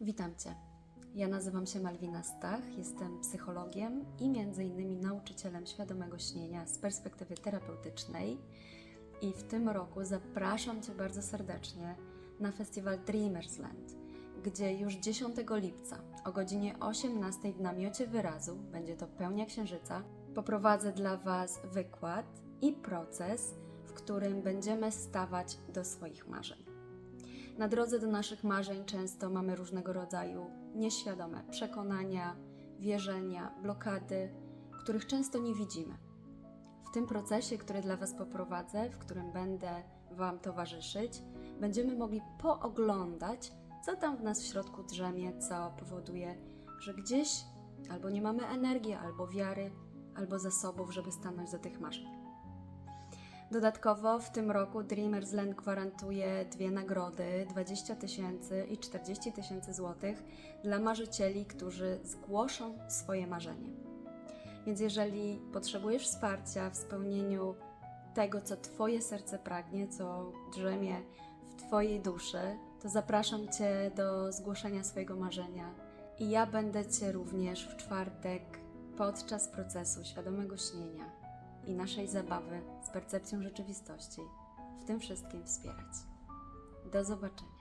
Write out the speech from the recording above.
Witam Cię. Ja nazywam się Malwina Stach, jestem psychologiem i między innymi nauczycielem świadomego śnienia z perspektywy terapeutycznej. I w tym roku zapraszam Cię bardzo serdecznie na festiwal Dreamers Land, gdzie już 10 lipca o godzinie 18 w namiocie wyrazu, będzie to pełnia księżyca, poprowadzę dla Was wykład i proces, w którym będziemy stawać do swoich marzeń. Na drodze do naszych marzeń często mamy różnego rodzaju nieświadome przekonania, wierzenia, blokady, których często nie widzimy. W tym procesie, który dla Was poprowadzę, w którym będę Wam towarzyszyć, będziemy mogli pooglądać, co tam w nas w środku drzemie, co powoduje, że gdzieś albo nie mamy energii, albo wiary, albo zasobów, żeby stanąć do tych marzeń. Dodatkowo w tym roku Dreamers Land gwarantuje dwie nagrody 20 tysięcy i 40 tysięcy złotych dla marzycieli, którzy zgłoszą swoje marzenie. Więc jeżeli potrzebujesz wsparcia w spełnieniu tego, co Twoje serce pragnie, co drzemie w Twojej duszy, to zapraszam Cię do zgłoszenia swojego marzenia. I ja będę Cię również w czwartek podczas procesu świadomego śnienia i naszej zabawy z percepcją rzeczywistości w tym wszystkim wspierać. Do zobaczenia.